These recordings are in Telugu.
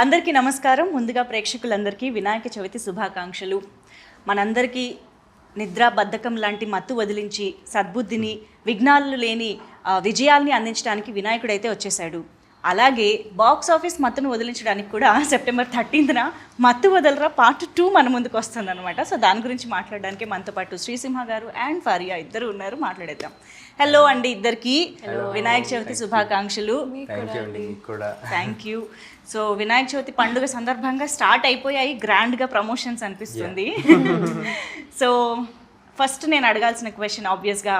అందరికీ నమస్కారం. ముందుగా ప్రేక్షకులందరికీ వినాయక చవితి శుభాకాంక్షలు. మనందరికీ నిద్ర బద్ధకం లాంటి మత్తు వదిలించి సద్బుద్ధిని విఘ్నాలు లేని విజయాల్ని అందించడానికి వినాయకుడైతే వచ్చేసాడు అలాగే బాక్స్ ఆఫీస్ మత్తును వదిలించడానికి కూడా సెప్టెంబర్ థర్టీన్త్న మత్తు వదలరా పార్ట్ టూ మన ముందుకు వస్తుంది అనమాట సో దాని గురించి మాట్లాడడానికి మనతో పాటు శ్రీసింహ గారు అండ్ ఫరియా ఇద్దరు ఉన్నారు మాట్లాడేద్దాం. హలో అండి ఇద్దరికి. వినాయక చవితి శుభాకాంక్షలు. Thank you so Vinayaka Chavithi పండుగ సందర్భంగా స్టార్ట్ అయిపోయాయి గ్రాండ్గా ప్రమోషన్స్ అనిపిస్తుంది. సో ఫస్ట్ నేను అడగాల్సిన క్వశ్చన్ ఆబ్వియస్గా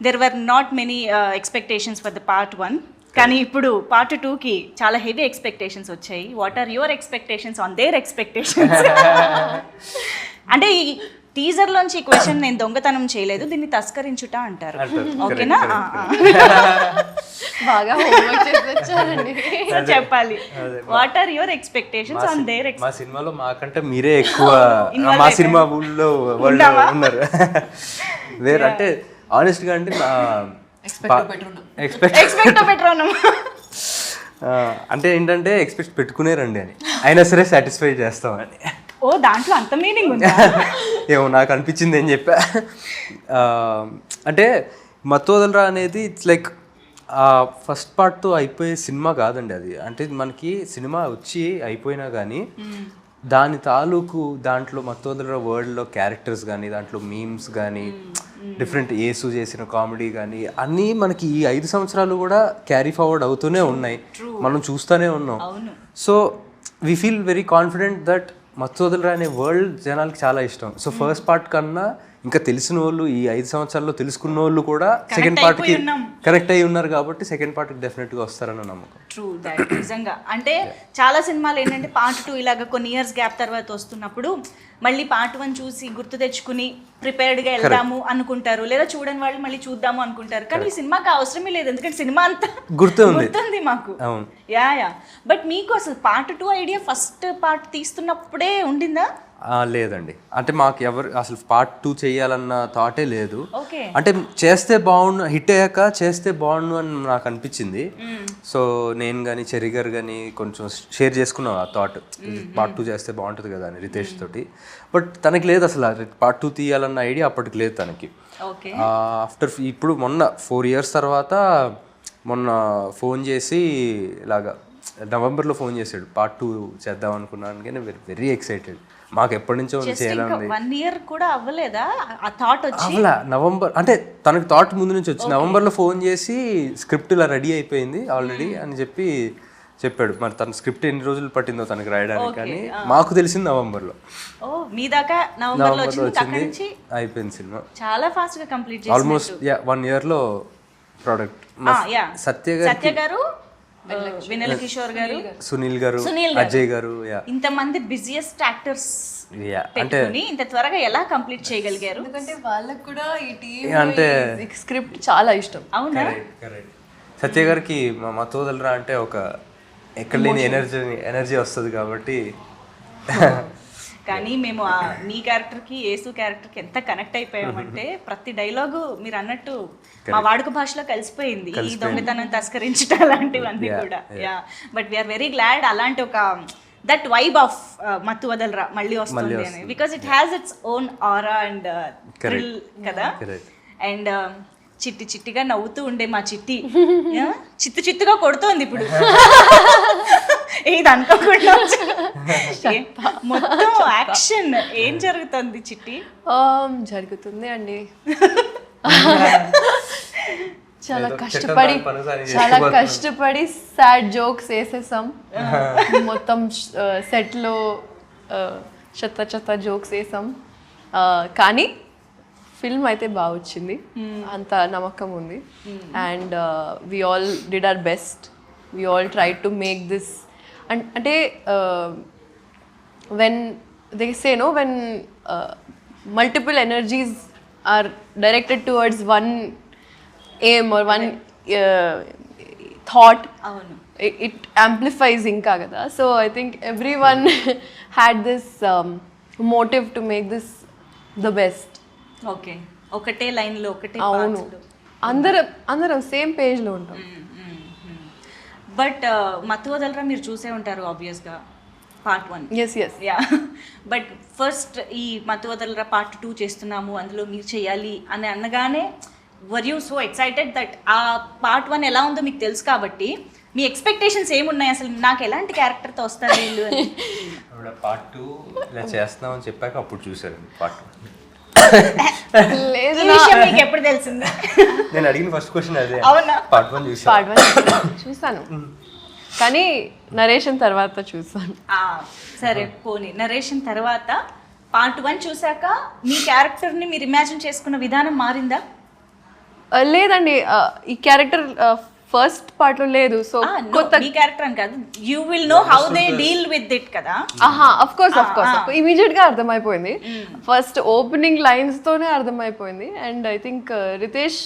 there were not many expectations for the part one కానీ ఇప్పుడు పార్ట్ టూకి చాలా హెవీ ఎక్స్పెక్టేషన్స్ వచ్చాయి what are your expectations on their expectations అంటే ఈ టీజర్ లోంచి ఈ క్వశ్చన్ నేను దొంగతనం చేయలేదు దీన్ని తస్కరించుట అంటారు. ఓకేనా. బాగా చెప్పాలి. What are your expectations on their మా సినిమాలో మాకంటే మీరే ఎక్కువ మా. సినిమా ఊళ్ళో వాళ్ళు? ఉన్నారు వేరే అంటే ఆనెస్ట్గా అంటే ఎక్స్పెక్ట్ అంటే ఏంటంటే ఎక్స్పెక్ట్ పెట్టుకునేరండి అని. అయినా సరే సాటిస్ఫై చేస్తామని. ఓ దాంట్లో అంత మీనింగ్ ఉందా? ఏమో నాకు అనిపించింది ఏం చెప్పా. అంటే మత్తోదలరా అనేది ఇట్స్ లైక్ ఫస్ట్ పార్ట్తో అయిపోయే సినిమా కాదండి అది. అంటే మనకి సినిమా వచ్చి అయిపోయినా కానీ దాని తాలూకు దాంట్లో మత్తోదలరా వరల్డ్లో క్యారెక్టర్స్ కానీ దాంట్లో మీమ్స్ కానీ డిఫరెంట్ ఏసు చేసిన కామెడీ కానీ అన్నీ మనకి ఈ ఐదు సంవత్సరాలు కూడా క్యారీ ఫార్వర్డ్ అవుతూనే ఉన్నాయి. మనం చూస్తూనే ఉన్నాం. So we feel very confident that మత్సోదలరా అనే వరల్డ్ జనాలకి చాలా ఇష్టం. సో ఫస్ట్ పార్ట్ కన్నా ఇంకా తెలిసిన వాళ్ళు ఈ ఐదు సంవత్సరాల్లో తెలుసుకున్న వాళ్ళు కూడా సెకండ్ పార్ట్కి అయిపోయి ఉన్నాం. కనెక్ట్ అయి ఉన్నారు కాబట్టి సెకండ్ పార్ట్కి డెఫినెట్గా వస్తారన్న నమ్మకం. ట్రూ దట్ నిజంగా. అంటే చాలా సినిమాలు ఏంటంటే పార్ట్ టూ ఇలాగ కొన్ని ఇయర్స్ గ్యాప్ తర్వాత వస్తున్నప్పుడు మళ్ళీ పార్ట్ వన్ చూసి గుర్తు తెచ్చుకుని ప్రిపేర్డ్గా వెళ్దాము అనుకుంటారు. లేదా చూడని వాళ్ళు మళ్ళీ చూద్దాము అనుకుంటారు. కానీ ఈ సినిమాకి అవసరమే లేదు. ఎందుకంటే సినిమా అంతా గుర్తుంది మాకు. యా యా బట్ మీకు అసలు part two idea first part తీస్తున్నప్పుడే ఉండిందా? లేదండి. అంటే మాకు ఎవరు అసలు పార్ట్ టూ చేయాలన్న థాటే లేదు. అంటే చేస్తే బాగుండు హిట్ అయ్యాక చేస్తే బాగుండు అని నాకు అనిపించింది. సో నేను కానీ చెరి గారు కానీ కొంచెం షేర్ చేసుకున్నాం ఆ థాట్ పార్ట్ టూ చేస్తే బాగుంటుంది కదా అని రితేష్ తోటి. బట్ తనకి లేదు అసలు పార్ట్ టూ తీయాలన్న ఐడియా అప్పటికి లేదు తనకి. ఆఫ్టర్ ఇప్పుడు మొన్న ఫోర్ ఇయర్స్ తర్వాత మొన్న ఫోన్ చేసి ఇలాగా నవంబర్లో ఫోన్ చేశాడు పార్ట్ టూ చేద్దాం అనుకున్నాను కానీ వెరీ వెరీ ఎక్సైటెడ్ మాకు ఎప్పటి నుంచో చేయాలని వన్ ఇయర్ కూడా అవ్వలేదా? ఆ థాట్ వచ్చి? అవలా నవంబర్ అంటే తనకి థాట్ ముందు నుంచి వచ్చి నవంబర్లో ఫోన్ చేసి స్క్రిప్ట్ ఇలా రెడీ అయిపోయింది ఆల్రెడీ అని చెప్పి చెప్పాడు. మరి తన స్క్రిప్ట్ ఎన్ని రోజులు పట్టిందో తనకి రాయడానికి కానీ మాకు తెలిసింది నవంబర్లో. ఓ మీ దాకా నవంబర్లో నవంబర్లో వచ్చింది. అయిపోయింది సినిమా. చాలా ఫాస్ట్గా కంప్లీట్ ఆల్మోస్ట్ యా వన్ ఇయర్లో ప్రోడక్ట్ యా సత్య గారు సత్య గారు వినల్ కిషోర్ గారు? సునీల్ గారు. సునీల్. అజయ్ గారు యా ఇంతమంది బిజియెస్ట్ యాక్టర్స్ అంటే పెట్టుకుని ఇంత త్వరగా ఎలా కంప్లీట్ చేయగలిగారు? ఎందుకంటే వాళ్ళకు కూడా ఈ టీం అంటే స్క్రిప్ట్ చాలా ఇష్టం. అవునా? కరెక్ట్ సత్య గారికి మా మా తోదలరా అంటే ఒక ఎక్కడ లేని ఎనర్జీ ఎనర్జీ వస్తుంది కాబట్టి కానీ మేము ఆ మీ క్యారెక్టర్కి యేసు క్యారెక్టర్కి ఎంత కనెక్ట్ అయిపోయామంటే ప్రతి డైలాగు మీరు అన్నట్టు మా వాడుక భాషలో కలిసిపోయింది. ఈ దొంగతనం తస్కరించడం అలాంటివన్నీ కూడా. Yeah but we're very glad అలాంటి ఒక దట్ వైబ్ ఆఫ్ మత్తు వదలరా మళ్ళీ వస్తుంది అని. Because it has its own aura and thrill కదా. అండ్ చిట్టి చిట్టిగా నవ్వుతూ ఉండే మా చిట్టి? చిత్తు చిత్తుగా కొడుతోంది ఇప్పుడు. ఇది అనుకోకుండా మొత్తం యాక్షన్. ఏం జరుగుతుంది చిట్టి? జరుగుతుంది అండి. చాలా కష్టపడి చాలా. కష్టపడి సాడ్ జోక్స్ వేసేసాం. మొత్తం సెట్లో uh, చెత్త చెత్త జోక్స్ వేసాం. కానీ ఫిల్మ్ అయితే బాగా వచ్చింది. అంత నమ్మకం ఉంది. And we all did our best we all try to make this అంటే when they say no when multiple energies are directed towards one aim or one thought అవును. ఇట్ ఆంప్లిఫైజ్ ఇంకా కదా so I think every one had this motive to make this the best okay. ఒకటే లైన్లో ఒకటే అవును. అందరం అందరం సేమ్ పేజ్లో ఉంటాం. బట్ uh, మత్తు వదలరా మీరు చూసే ఉంటారు ఆబ్వియస్గా part one yes yes yeah but first ఈ మత్తు వదలరా పార్ట్ టూ చేస్తున్నాము అందులో మీరు చేయాలి అని అనగానే were you so excited that ఆ పార్ట్ వన్ ఎలా ఉందో మీకు తెలుసు కాబట్టి మీ ఎక్స్పెక్టేషన్స్ ఏమున్నాయి అసలు? నాకు ఎలాంటి క్యారెక్టర్తో వస్తారు వీళ్ళు అని? పార్ట్ టూ ఇలా చేస్తున్నామని చెప్పాక అప్పుడు చూసారండి పార్ట్ లేదు మీకు ఎప్పుడు తెలిసింది? నేను అడిగిన ఫస్ట్ క్వశ్చన్ అదే. అవునా? పార్ట్ వన్ చూసా పార్ట్ వన్ చూసాను కానీ నరేషన్ తర్వాత చూసాను ఆ, సరే పోనీ. నరేషన్ తర్వాత పార్ట్ వన్ చూసాక మీ క్యారెక్టర్ని మీరు ఇమాజిన్ చేసుకున్న విధానం మారిందా? లేదండి. ఈ క్యారెక్టర్ ఫస్ట్ పార్ట్లో లేదు. సో కొత్త మీ క్యారెక్టర్ అని కాదు. You will know how they deal with it కదా. ఆహా అఫ్ కోర్స్ అఫ్ కోర్స్ ఇమీడియట్గా అర్థమైపోయింది. ఫస్ట్ ఓపెనింగ్ లైన్స్ తోనే అర్థమైపోయింది. అండ్ ఐ థింక్ రితేష్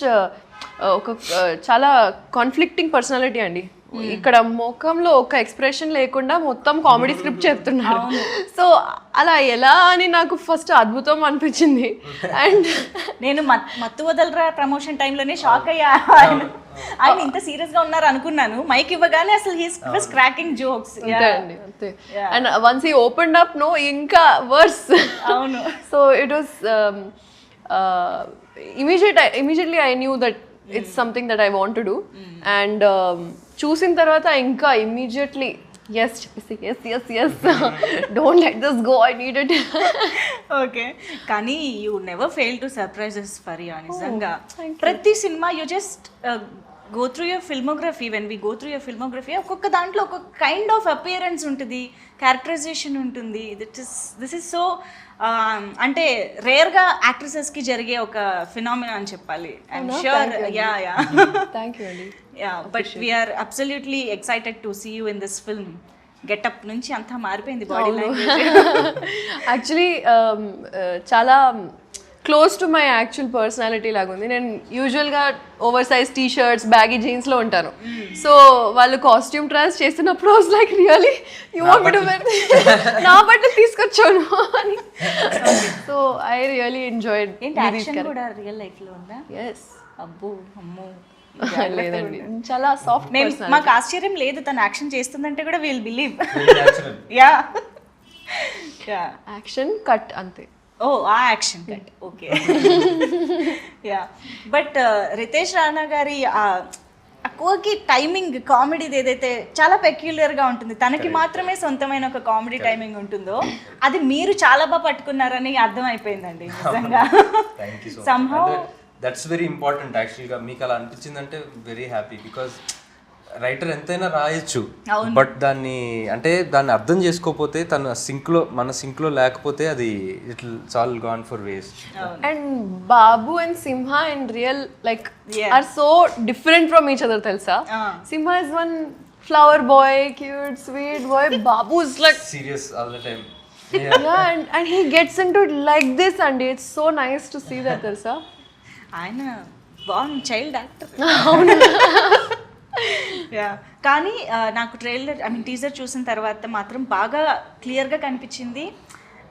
ఒక చాలా కాన్ఫ్లిక్టింగ్ పర్సనాలిటీ అండి. ఇక్కడ ముఖంలో ఒక ఎక్స్ప్రెషన్ లేకుండా మొత్తం కామెడీ స్క్రిప్ట్ చెప్తున్నాడు సో అలా ఎలా అని నాకు ఫస్ట్ అద్భుతం అనిపించింది. అండ్ నేను మత్- మత్తు వదలరా ప్రమోషన్ టైంలోనే షాక్ అయ్యా. ఆయన ఇంత సీరియస్గా ఉన్నారు అనుకున్నాను. మైక్ ఇవ్వగానే అసలు హీస్ క్రాకింగ్ జోక్స్ అండి అంతే. అండ్ వన్స్ ఈ ఓపెన్ అప్ నో ఇంకా వర్స్ అవును. So it was immediate immediately I knew that it's something that I want to do and చూసిన తర్వాత ఇంకా ఇమీడియట్లీ ఎస్ చెప్పేసి yes yes yes don't let this go I need it okay కానీ you never fail to surprises for you నిజంగా. ప్రతి cinema you just go through your filmography when we go through your filmography ఒక్కొక్క దాంట్లో ఒక్కొక్క కైండ్ ఆఫ్ అపియరెన్స్ ఉంటుంది క్యారెక్టరైజేషన్ ఉంటుంది. This is this is so అంటే రేర్గా యాక్ట్రెసెస్కి జరిగే ఒక ఫినామినా అని చెప్పాలి. I'm yeah yeah thank you అండి. Yeah but we're absolutely excited to see you in this film getup నుంచి అంతా మారిపోయింది బాడీ యాక్చువల్లీ um, uh, చాలా close to my actual personality లాగా ఉంది నేను యూజువల్గా over size T shirts baggy జీన్స్లో ఉంటాను. సో వాళ్ళు కాస్ట్యూమ్ ట్రాన్స్ చేస్తున్నప్పుడు was like really you want to wear నా బట్టలు. తీసుకొచ్చాను అని. సో ఐ రియలీ ఎంజాయ్డ్ ఏంటి యాక్షన్ కూడా రియల్ లైఫ్లో ఉందా? ఎస్ అబ్బో అమ్మో. లేదండి. చాలా సాఫ్ట్ మాకు ఆశ్చర్యం లేదు తను యాక్షన్ చేస్తుందంటే కూడా we'll believe yeah yeah action cut అంతే. ఓ ఆ action cut. Okay. Yeah. But Ritesh Rana గారి ఆ అక్కువకి టైమింగ్ కామెడీది ఏదైతే చాలా peculiar గా ఉంటుంది తనకి మాత్రమే సొంతమైన ఒక కామెడీ టైమింగ్ ఉంటుందో అది మీరు చాలా బాగా పట్టుకున్నారని అర్థమైపోయిందండి నిజంగా. Thank you so Somehow- that's very important యాక్చువల్గా మీకు అలా అనిపించిందంటే వెరీ హ్యాపీ బికాస్ రైటర్ ఎంతైనా రాయొచ్చు. బట్ దాన్ని అంటే దాన్ని అర్థం చేసుకోకపోతే తన సింక్లో మన సింక్లో లేకపోతే అది it all gone for waste and Babu and Simha and real like. Are so different from each other తెలుసా. Simha is one flower boy cute sweet boy Babu is like serious all the time yeah and, and he gets into it like this and it's so nice to see that తెలుసా? ఆయన బాగుంది చైల్డ్ యాక్టర్ యా కానీ నాకు ట్రైలర్ ఐ మీన్ టీజర్ చూసిన తర్వాత మాత్రం బాగా క్లియర్గా కనిపించింది.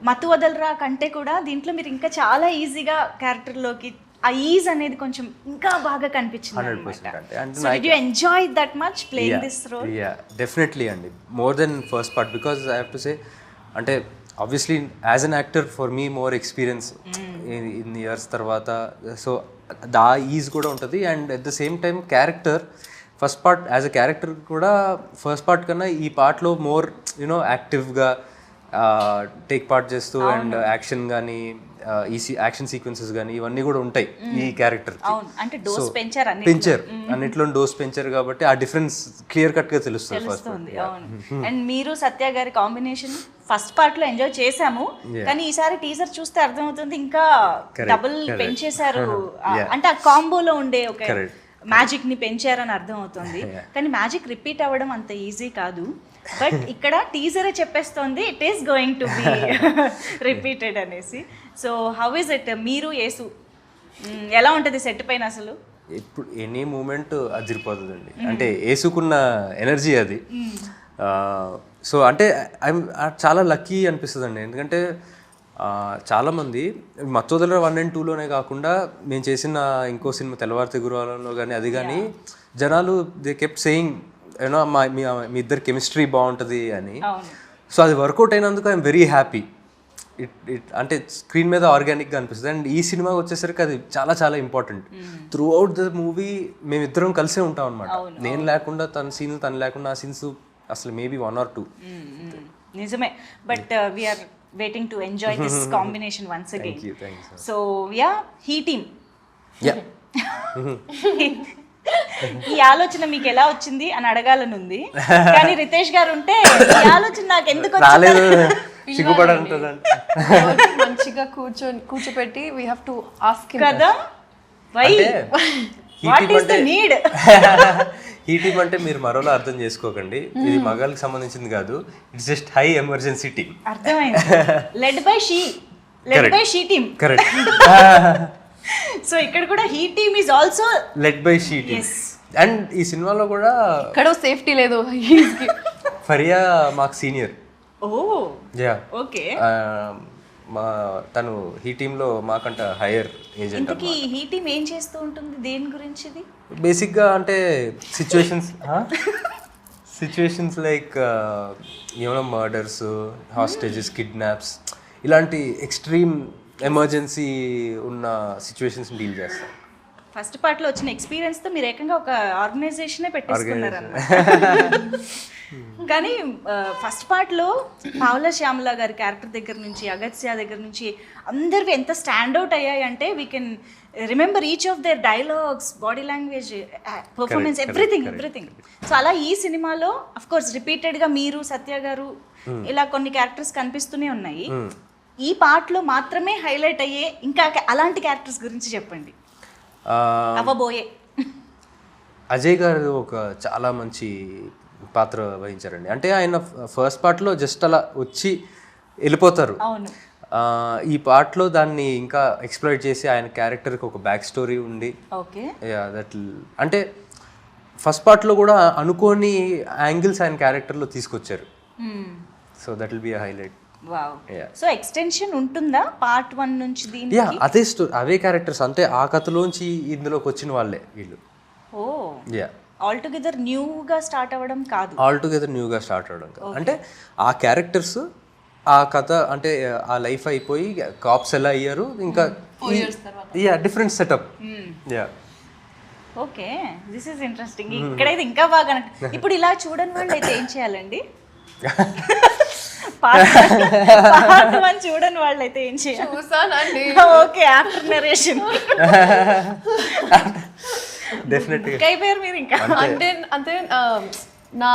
మత్తు వదలరా కంటే కూడా దీంట్లో మీరు ఇంకా చాలా ఈజీగా క్యారెక్టర్లోకి ఆ ఈజ్ అనేది కొంచెం ఇంకా బాగా కనిపించింది you enjoy that much playing this role yeah definitely అండి. More than first part because I have to say అంటే obviously as an actor for me more experience in years తర్వాత. సో దా ఈజ్ కూడా ఉంటుంది. And at the same time character first part as a character కూడా ఫస్ట్ పార్ట్ కన్నా ఈ పార్ట్లో మోర్ యునో యాక్టివ్గా టేక్ పార్ట్ చేస్తూ అండ్ యాక్షన్ కానీ ఈ యాక్షన్ సీక్వెన్సెస్ కానీ ఇవన్నీ కూడా ఉంటాయి ఈ క్యారెక్టర్ అవును. అంటే డోస్ పెంచారు అన్ని పెంచారు. అన్నిట్లో డోస్ పెంచారు కాబట్టి ఆ డిఫరెన్స్ క్లియర్ కట్గా తెలుస్తుంది. ఫస్ట్ అండ్ మీరు సత్య గారి కాంబినేషన్ ఫస్ట్ పార్ట్లో ఎంజాయ్ చేశాము. కానీ ఈసారి టీజర్ చూస్తే అర్థమవుతుంది ఇంకా డబుల్ పెంచేశారు. అంటే ఆ కాంబోలో ఉండే ఒక మ్యాజిక్ని పెంచారని అర్థమవుతుంది కానీ మ్యాజిక్ రిపీట్ అవ్వడం అంత ఈజీ కాదు. బట్ ఇక్కడ టీజరే చెప్పేస్తోంది it is going to be repeated అనేసి. సో హౌ ఇస్ ఇట్ మీరు యేసు ఎలా ఉంటుంది సెట్ పైన అసలు? ఇప్పుడు ఎనీ మూమెంట్ అదిరిపోతుందండి. అంటే వేసుకున్న ఎనర్జీ అది. సో అంటే ఐమ్ చాలా లక్కీ అనిపిస్తుంది అండి ఎందుకంటే చాలామంది మత్తోదల వన్ అండ్ టూలోనే కాకుండా మేము చేసిన ఇంకో సినిమా తెల్లవారి గురువారంలో కానీ అది కానీ జనాలు దే కెప్ సేయింగ్ యూనో మా మీ మీ ఇద్దరు కెమిస్ట్రీ బాగుంటుంది అని. సో అది వర్కౌట్ అయినందుకు I'm very happy. It it అంటే స్క్రీన్ మీద ఆర్గానిక్గా అనిపిస్తుంది. అండ్ ఈ సినిమా వచ్చేసరికి అది చాలా చాలా important. Throughout the movie మేమిద్దరం కలిసే ఉంటాం అనమాట నేను లేకుండా తన సీన్లు తను లేకుండా ఆ సీన్స్ అసలు maybe one or two. Hmm, hmm. నిజమే. But we're waiting to enjoy this combination once again you, thank you so yeah he team yeah ఈ ఆలోచన మీకు ఎలా వచ్చింది అని అడగాలని ఉంది కానీ రితేష్ గారు ఉంటే ఈ ఆలోచన నాకు ఎందుకు వచ్చింది? రాలేదు. మంచిగా కూర్చొని కూర్చోపెట్టి వీ హ్యావ్ టు ఆస్క్ కదా? Why what is the need ఈ టీమ్ అంటే మీరు మరోలా అర్థం చేసుకోకండి. ఇది మగాళ్ళకి సంబంధించింది కాదు. It's just high emergency team అర్థమైంది. Led by she led. By she team correct so ఇక్కడ కూడా he team is also led by she team Yes. And ఈ సినిమాలో కూడా ఇక్కడ సేఫ్టీ లేదు. ఫరియా మాకు సీనియర్ ఓ యా ఓకే మా తను ఈ టీంలో మాకంట హైయర్ ఏజెంట్ ఇంతకీ హీ టీమ్ ఏం చేస్తూ ఉంటుంది? దేని గురించి ఇది? బేసిక్గా అంటే సిచ్యువేషన్స్ సిచ్యువేషన్స్ లైక్ ఏమైనా మర్డర్స్ హాస్టేజెస్ కిడ్నాప్స్ ఇలాంటి ఎక్స్ట్రీమ్ ఎమర్జెన్సీ ఉన్న సిచ్యువేషన్స్ డీల్ చేస్తాం. ఫస్ట్ పార్ట్లో వచ్చిన ఎక్స్పీరియన్స్తో మీరు ఏకంగా ఒక ఆర్గనైజేషనే పెట్టేసుకున్నారు కానీ ఫస్ట్ పార్ట్లో పావుల శ్యామల గారి క్యారెక్టర్ దగ్గర నుంచి అగత్య దగ్గర నుంచి అందరివి ఎంత స్టాండ్ అవుట్ అయ్యాయి అంటే we can remember each of their dialogues body language performance everything everything so అలా ఈ సినిమాలో అఫ్ కోర్స్ రిపీటెడ్గా మీరు సత్య గారు ఇలా కొన్ని క్యారెక్టర్స్ కనిపిస్తూనే ఉన్నాయి. ఈ పార్ట్లో మాత్రమే హైలైట్ అయ్యే ఇంకా అలాంటి క్యారెక్టర్స్ గురించి చెప్పండి. అవ్వబోయే. అజయ్ గారు ఒక చాలా మంచి పాత్ర వహించారండి. అంటే ఆయన ఫస్ట్ పార్ట్లో జస్ట్ అలా వచ్చి వెళ్ళిపోతారు. ఈ పార్ట్లో దాన్ని ఇంకా ఎక్స్ప్లోర్ చేసి ఆయన క్యారెక్టర్కి ఒక బ్యాక్ స్టోరీ యా దట్ అంటే ఫస్ట్ పార్ట్లో కూడా అనుకోని యాంగిల్స్ ఆయన క్యారెక్టర్లో తీసుకొచ్చారు. So that will be highlight. So extension ఉంటుందా పార్ట్ వన్ నుంచి యా అదే స్టోరీ అవే క్యారెక్టర్స్ అంటే ఆ కథలోంచి ఇందులోకి వచ్చిన వాళ్ళే వీళ్ళు. ఓ. యా ఆల్ టుగెదర్ న్యూగా స్టార్ట్ అవ్వడం కాదు. ఆల్ టుగెదర్ న్యూగా స్టార్ట్ అవడం కాదు. అంటే ఆ క్యారెక్టర్స్ ఆ కథ అంటే ఆ లైఫ్ అయిపోయి కాప్స్ ఎలా అయ్యారు ఇంకా yeah different setup yeah okay this is interesting ఇక్కడైతే ఇంకా బాగా ఇప్పుడు ఇలా చూడని వాళ్ళు అయితే ఏం చేయాలండి? పార్ట్ వన్ చూడని వాళ్ళు అయితే ఏం చేయాలి? చూసానండి. ఓకే ఆఫ్టర్ నరేషన్ అయిపోయారు మీరు ఇంకా? అంటే అంటే నా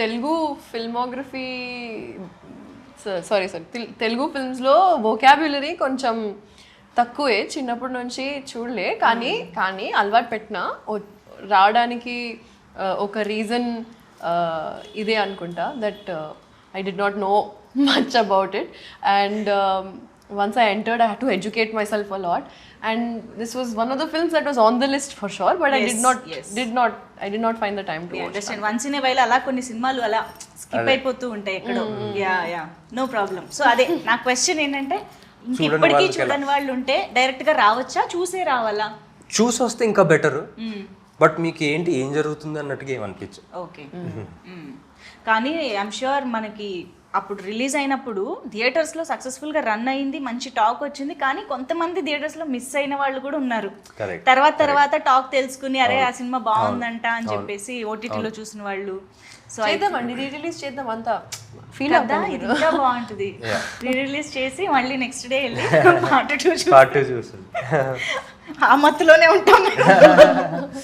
Telugu filmography sorry sorry Telugu ఫిల్మ్స్లో vocabulary కొంచెం తక్కువే. చిన్నప్పటి నుంచి చూడలే. కానీ కానీ అలవాటు పెట్టిన రావడానికి ఒక రీజన్ ఇదే అనుకుంటా that I did not know much about it and once I entered, I had to educate myself a lot, and this was one of the films that was on the list for sure. But I did Yes, not, yes. did not, I did not find the time to watch. Understand once in while అలా కొన్ని సినిమాలు అలా స్కిప్ అయిపోతూ ఉంటాయి ఎక్కడో. Yeah yeah no problem so అదే నా క్వశ్చన్ ఏంటంటే ఇంకెప్పటికీ చూడని వాళ్ళు ఉంటే డైరెక్ట్గా రావచ్చా? చూసే రావాలా? చూసి వస్తే ఇంకా బెటర్ బట్ మీకు ఏంటి ఏం జరుగుతుంది అన్నట్టుగా ఏమనిపించు ఓకే కానీ ఐమ్ ష్యూర్ మనకి అప్పుడు రిలీజ్ అయినప్పుడు థియేటర్స్లో సక్సెస్ఫుల్గా రన్ అయింది మంచి టాక్ వచ్చింది కానీ కొంతమంది థియేటర్స్లో మిస్ అయిన వాళ్ళు కూడా ఉన్నారు. కరెక్ట్ తర్వాత తర్వాత టాక్ తెలుసుకుని అరే ఆ సినిమా బాగుందంట అని చెప్పేసి ఓటీటీలో చూసిన వాళ్ళు. సో చేద్దామండి రీ రిలీజ్ చేద్దాం. అంతా ఫీల్ కదా ఇది ఇంకా బాగుంటుంది. రీ రిలీజ్ చేసి మళ్ళీ నెక్స్ట్ డే వెళ్ళి పార్ట్ టూ చూస్తుంది ఆ మత్తులోనే ఉంటాం.